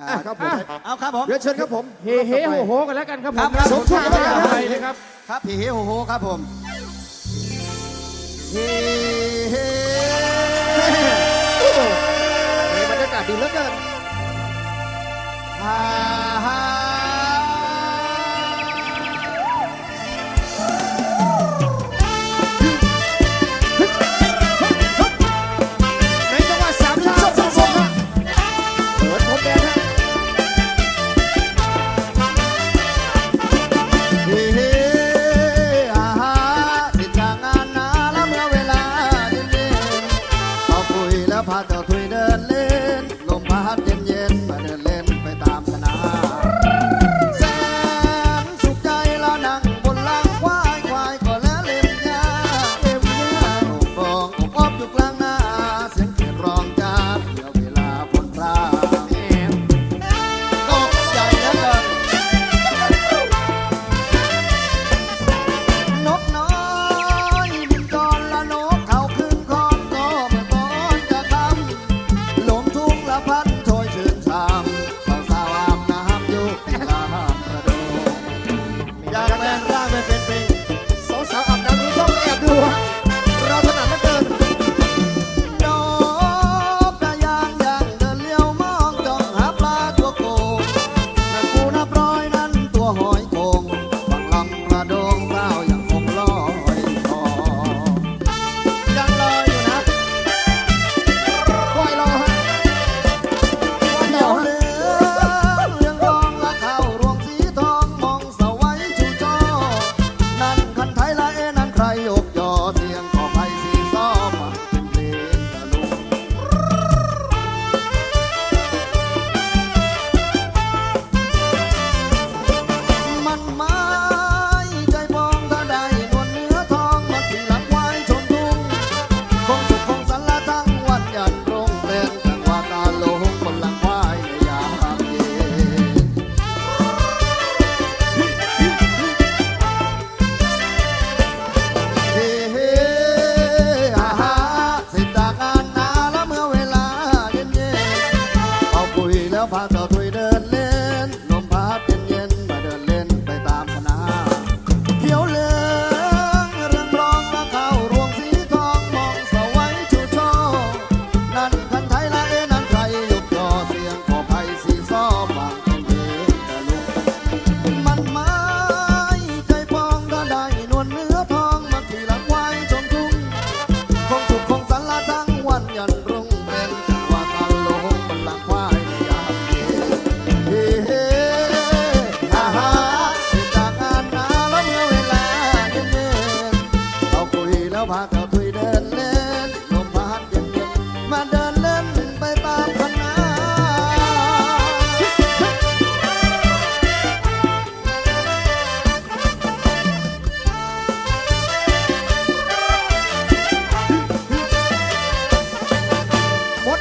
อ่าอะครับผมอะเอาครับผมเรียนเชิญครับผมเฮเฮโหโหกันแล้วกันครับผมครับครับสมชื่อผมภาษาไทยนะครับครับเฮเฮโฮโฮครับผมเฮเฮมีบรรยากาศดีเหลือเกินฮ่าฮ่า ล ต้ ดินเล่นลมพัดเย็นเย็นๆมาเดินเล่นไปตามคณะหมด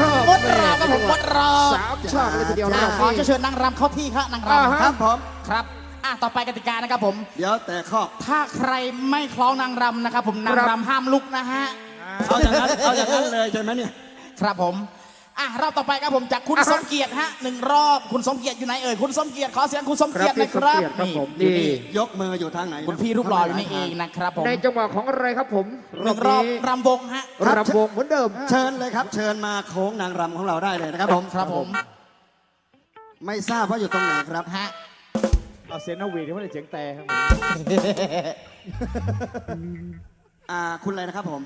รอบหมดรอบครับผมหมดรอบสามชาติเลยทีเดียวอะนะขอจะเชิญนางรำเข้าที่ครับนางอ่ารำฮะครับผม ครับ อะต่อไปกติกานะครับผม เดี๋ยวแต่ข้อ ถ้าใครไม่คล้องนางรำนะครับผมนางรำห้ามลุกนะฮะเอาอย่างนั้นเอาอย่างนั้นเลยใช่ไหมเนี่ย ครับผมอะรอบต่อไปครับผมจากคุณอะฮะสมเกียรติฮะหนึ่งรอบคุณสมเกียรติอยู่ไหนเอ่ยคุณสมเกียรติขอเสียงคุณสมครัเกียบรติหพี่นะสคมรับเกียรติครับผมนี่ยกมืออยู่ทางไหนคุณพี่รูปหล่ออยู่นี่เองนะครับผมในจังหวะของอะไรครับผมหนึ่งรอบนี้รำวงฮะรำวงเหมือนเดิม เชิญเลยครับ เชิญมาโค้งนางรำของเราได้เลยนะครับผมครับผม ไม่ทราบว่าอยู่ตรงไหนครับฮะ เอาเซนเอาวีที่มันเสียงแต่ครับอ่าคุณอะไรนะครับผม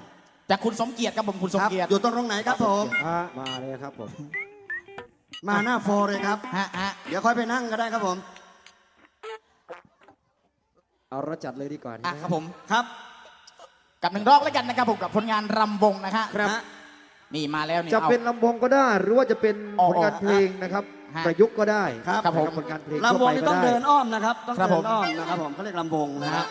จากคุณสมเกียรติครับผมคุณสมครับเกียรติอยู่ตรงไหนครับผม ฮะมาเลยครับผม มาหน้าโฟร์เลยครับ ฮะฮะเดี๋ยวค่อยไปนั่งก็ได้ครับผม เอาเราจัดเลยดีกว่าอะครับผม ครับ กับหนึ่งรอบแล้วกันนะครับผมกับผลงานรำวงนะฮะ ครับ นี่มาแล้วนี่จะเอา เป็นลำวงก็ได้ หรือว่าจะเป็นอ๋อผลงานเพลงนะครับ ฮะประยุกต์ก็ได้ครับครับผม ผลงานเพลงลำวงนี่ทั่ต้องไปก็เดินอ้อมนะครับ ต้องครับเดิผมนอ้อมนะครับผมเขาเรียกลำวงนะนะครัฮะบ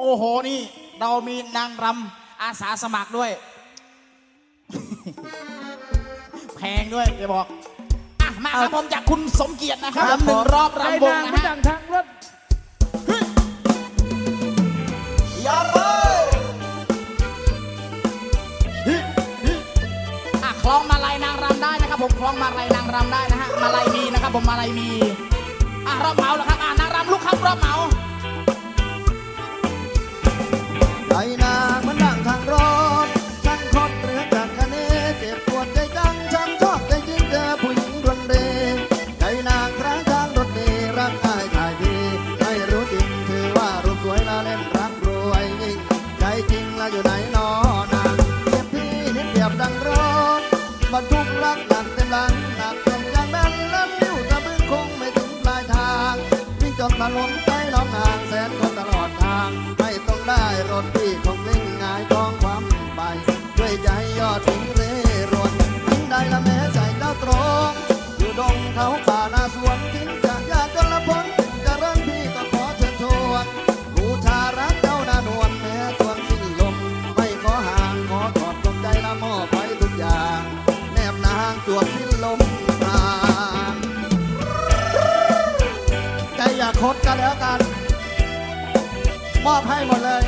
โอ้โห นี่เรามีนางรำอาสาสมัครด้วย แพงด้วยจะบอกอะมาครับผมจากคุณสมเกียรตินะครับครับหนึ่งผมรอบไอ้รำวงนางนะไม่ฮะ ดังทางรถ อะคล้องมาลายนางรำได้นะครับ ผมคล้องมาลายนางรำได้นะฮะมาลายมีนะครับ ผมมาลายมีอะรอบเมาแล้วครับอะนางรำลุกครับรอบเมาลายนางมันดังทางรอบ รักหนักเต็มหลังหนักจนอย่างนั้นแล้วนิ้วตะบึงคงไม่ถึงปลายทาง วิ่งจนมาล้มไปล้องนางแสนคนตลอดทาง ไม่ต้องได้รถที่คงเล่งหงายท้องความไปด้วยใจยอดถึงางจวบสิ้นลมปราณใจอย่าคดกันแล้วกัน มอบให้หมดเลย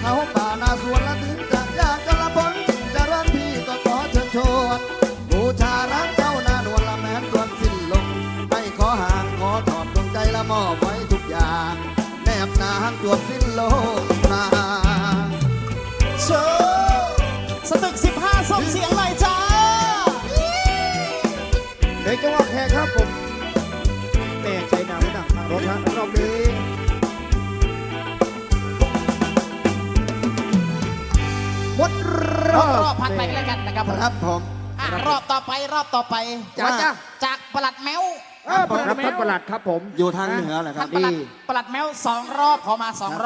เขาป่านาสวนละถึง รรออบบพักไปกันแล้วกันนะครับผมครับผมอะรอบต่อไปรอบต่อไปจ้าจากจากประหลัดแมวเออประหลัดครับท่านประหลัดครับผม อยู่ทางเหนือแหละครัท่าบนประหลัดดี ประหลัดแมวสองรอบขอมาสองรอบ